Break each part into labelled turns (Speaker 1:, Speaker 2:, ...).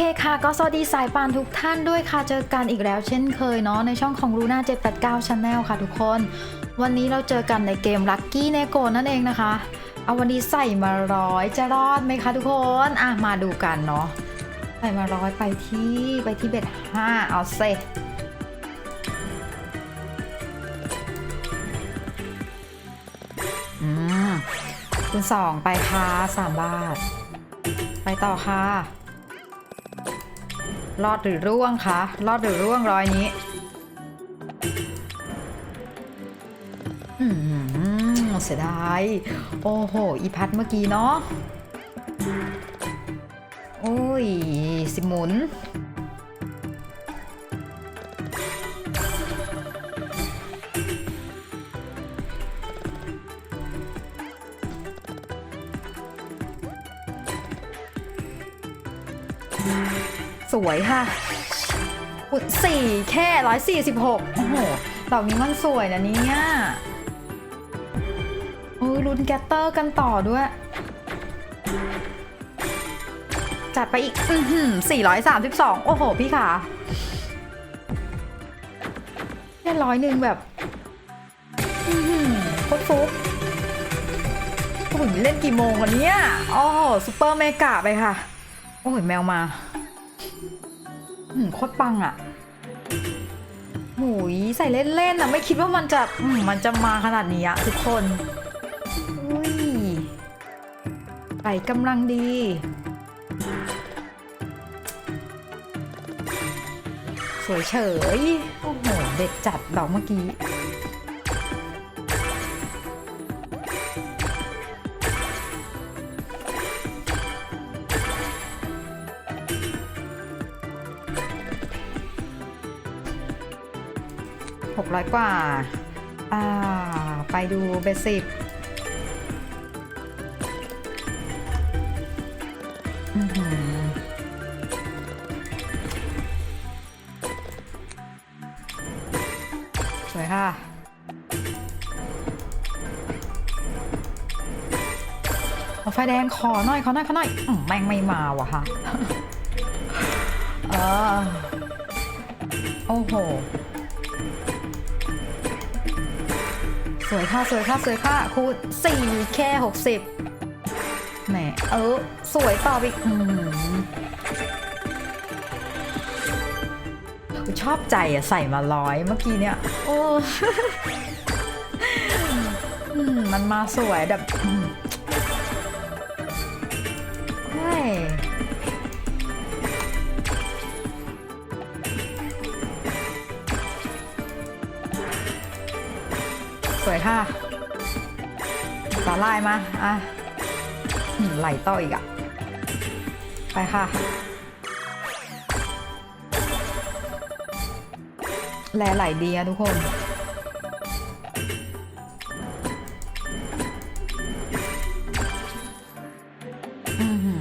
Speaker 1: เคค่ะ ก็สวัสดีสายปานทุกท่านด้วยค่ะ เจอกันอีกแล้วเช่นเคยเนาะในช่องของ Luna 789 Channel ค่ะทุกคน วันนี้เราเจอกันในเกม Lucky n e g o นั่นเองนะคะ เอาวันนี้ใส่มาร้อยจะรอดไหมคะทุกคน อะ มาดูกันเนาะใส่มาร้อยไปที่ไปที่เบ็ดห้าเอาเซอืมคุณสองไปค่ะสามบาท ไปต่อค่ะ รอดหรือร่วงคะรอดหรือร่วงร้อยนี้อืมเสียดาย โอ้โห อีพัดเมื่อกี้เนาะโอ้ย สิหมุน สวยค่ะอุดสี่แค่ร้อยสี่สิบหกโอ้โหดอกนี้มันสวยนะเนี่ยโอ้ยลุ้นแกตเตอร์กันต่อด้วย จัดไปอีก อือหือสี่ร้อยสามสิบสองโอ้โห พี่ขาแค่ร้อยหนึ่งแบบ อือหือโคตรฟุกโอ้โหเล่นกี่โมงวันนี้โอ้โหซูเปอร์เมกะไปค่ะ โอ้โหแมวมา อืมโคตรปังอะหูยใส่เล่นๆอะไม่คิดว่ามันจะมมันจะมาขนาดนี้อะทุกคนอุ้ยใส่กำลังดี สวยเฉย โอ้โห เด็ดจัดดอกเมื่อกี้ หกร้อยกว่าอ่าไปดูเบสิกสวยค่ะขอไฟแดงขอหน่อยขอหน่อยขอหน่อยอมแม่งไม่มาว่ะค่ะเออโอ้โห สวยค่ะสวยค่ะสวยค่ะคูณสี่แค่หกสิบแหมเออสวยต่อไปอีกอืมชอบใจอะใส่มาร้อยเมื่อกี้เนี่ย โอ้มมันมาสวยแบบอืม วยค่ะ สาลายมา อะไหลต่ออีกอะ ไปค่ะ แลไหลดีอะทุกคน อือหือ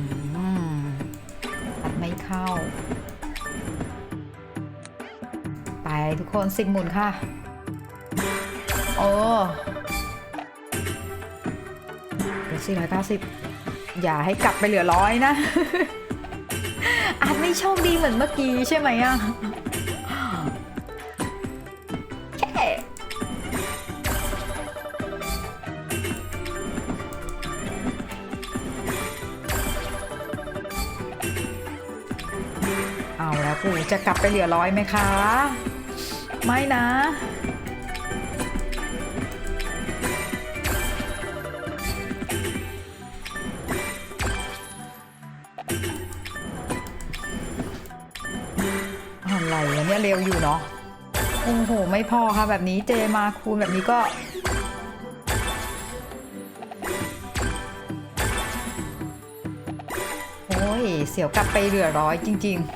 Speaker 1: ตัดไม่เข้า ไปทุกคนสิบหมุนค่ะ โอ้เหลือสี่ร้อยเก้าสิบอย่าให้กลับไปเหลือร้อยนะ อาจไม่โชคดีเหมือนเมื่อกี้ใช่ไหมอะแค่เอาแล้วปู่จะกลับไปเหลือร้อยไหมคะ ไม่นะ เนี่ยเร็วอยู่เนาะโอ้โห ไม่พอค่ะแบบนี้เจมาคูณแบบนี้ก็โอ้ย เสียวกลับไปเหลือร้อยจริง ๆ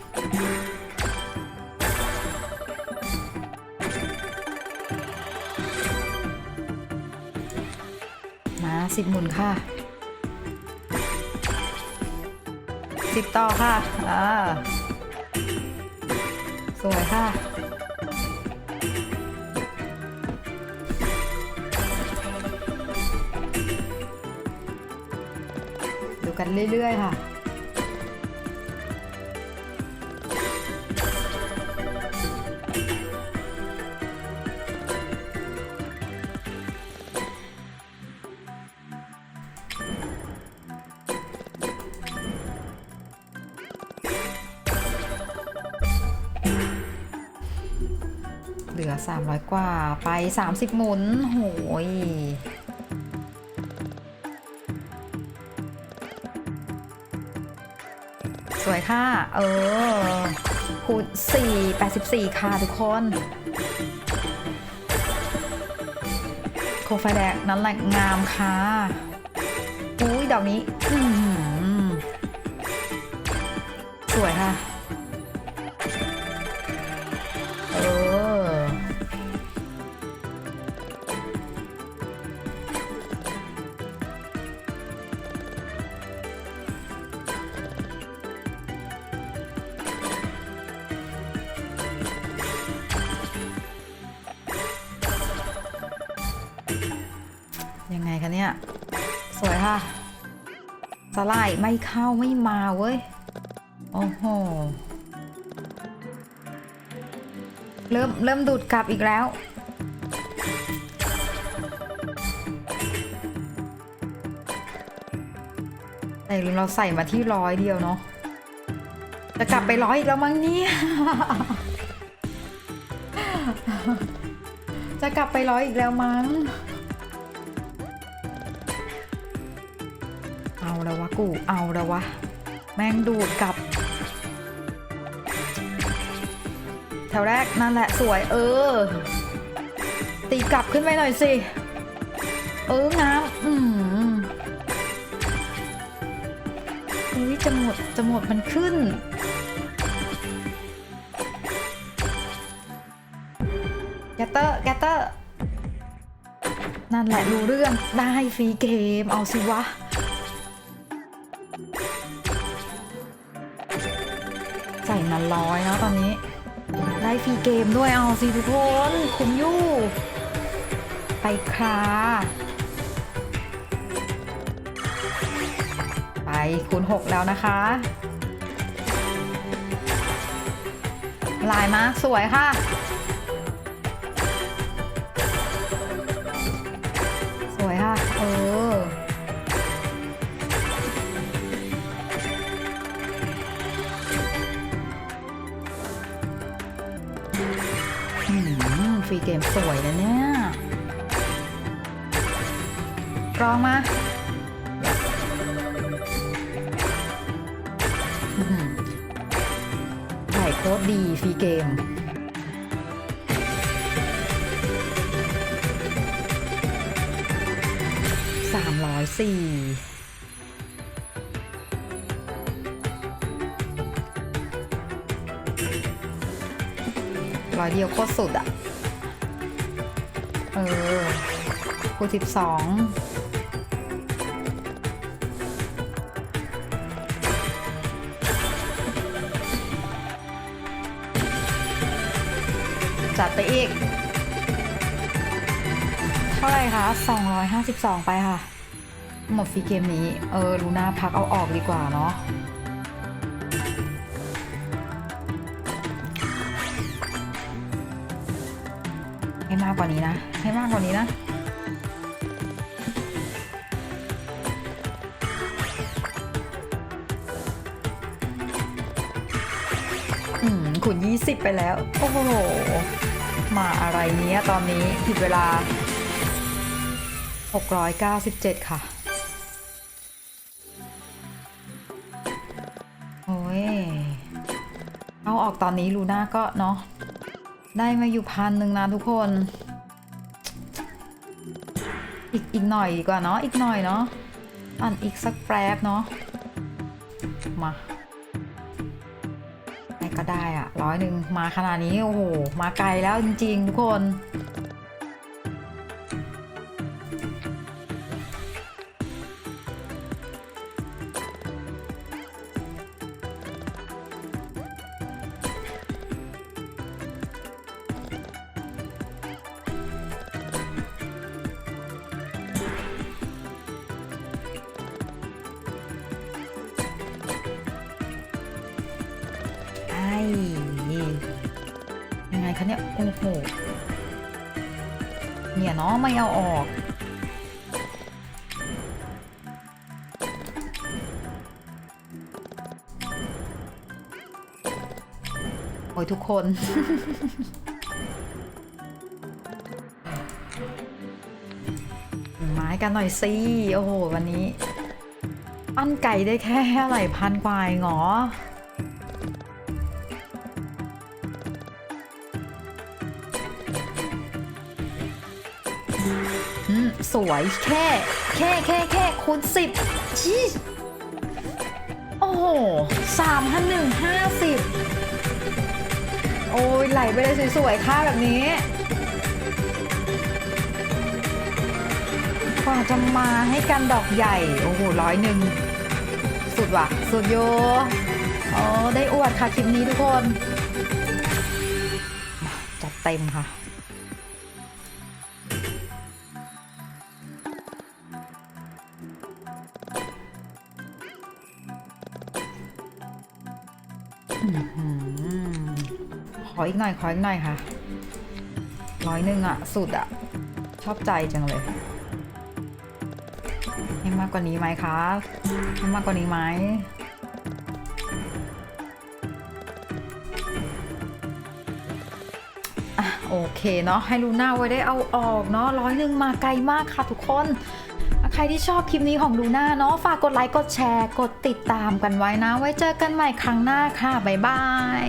Speaker 1: มาสิบหมุนค่ะสิบต่อค่ะ อ่า สวยค่ะ ดูกันเรื่อย ๆ ค่ะ 300 กว่าไป 30 หมุน โหยสวยค่ะ เออคูณ4 84 ค่ะทุกคนโคไฟแดกนั้นแหละงามค่ะอุ้ยดอกนี้ อื ค่ะสไลด์ไม่เข้าไม่มาเว้ย โอ้โห เริ่มเริ่มดูดกลับอีกแล้ว แต่ลืมเราใส่มาที่ร้อยเดียวเนาะ จะกลับไปร้อยอีกแล้วมั้งเนี่ย จะกลับไปร้อยอีกแล้วมั้ง เอาแล้ววะกูเอาแล้ววะ แม่งดูดกลับ แถวแรกนั่นแหละสวยเออ ตีกลับขึ้นไปหน่อยสิ เอองามอืมอุ้ยจะหมดจะหมดมันขึ้นแกตเตอร์แกตเตอร์นั่นแหละรู้เรื่องได้ฟรีเกม เอาสิวะ ใส่มาร้อยแล้วตอนนี้ได้ฟรีเกมด้วยเอาสิทุกคนคุ้มยู่ ไปคราไปคูณ6แล้วนะคะ ลายมาสวยค่ะ สวยค่ะ เออ รีเกมสวยนะเนี่ยรองมาอื้อหือไข่โคตรดีฟรีเกมสามร้อยสี่ร้อยเดียวโคตรสุดอะ ออคูสิบสองจัดไปอีก เท่าไหร่คะ252 ไปค่ะ หมดฟรีเกมนี้ เออลูน่าพักเอาออกดีกว่าเนาะ มากกว่านี้นะ ให้มากกว่านี้นะ อืมขุน20ไปแล้ว โอ้โห มาอะไรเนี้ยตอนนี้ผิดเวลา 697 ค่ะ โอ้ย เอาออกตอนนี้ลูน่าก็เนาะ ได้มาอยู่พันหนึ่งนะทุกคน อีกอีกหน่อยดีกว่าเนาะอีกหน่อยเนาะอันอีกสักแป๊บเนาะมาไหนก็ได้อะร้อยหนึ่งมาขนาดนี้ โอ้โห มาไกลแล้วจริงๆ ทุกคน ยังไงคะเนี่ย โอ้โห เนี่ยเนาะไม่เอาออกโอ้ยทุกคน ไม้กันหน่อยสิ โอ้โห วันนี้ ปั้นไก่ได้แค่อะไรพันคว่าเงหรอ สวยแค่ แค่แค่แค่คูณสิบชีโอ้โหสามพันหนึ่งห้าสิบโอ้ยไหลไปเลยสวยๆ ค่าแบบนี้กว่าจะมาให้กันดอกใหญ่ โอ้โหร้อยหนึ่ง สุดว่ะ สุดโยโอ๋อได้อวดค่ะ คลิปนี้ทุกคน จัดเต็มค่ะ ขออีกหน่อย ขออีกหน่อยค่ะ ร้อยหนึ่งอะสุดอะชอบใจจังเลยให้มากกว่านี้ไหมคะให้มากกว่านี้ไหมอะโอเคเนาะให้ลูน่าไว้ได้เอาออกเนาะร้อยหนึ่งมาไกลมากค่ะทุกคน รที่ชอบคลิปนี้ของลูน่าเนาะฝากกดไลค์กดแชร์ กดติดตามกันไว้นะ ไว้เจอกันใหม่ครั้งหน้าค่ะ บ๊ายบาย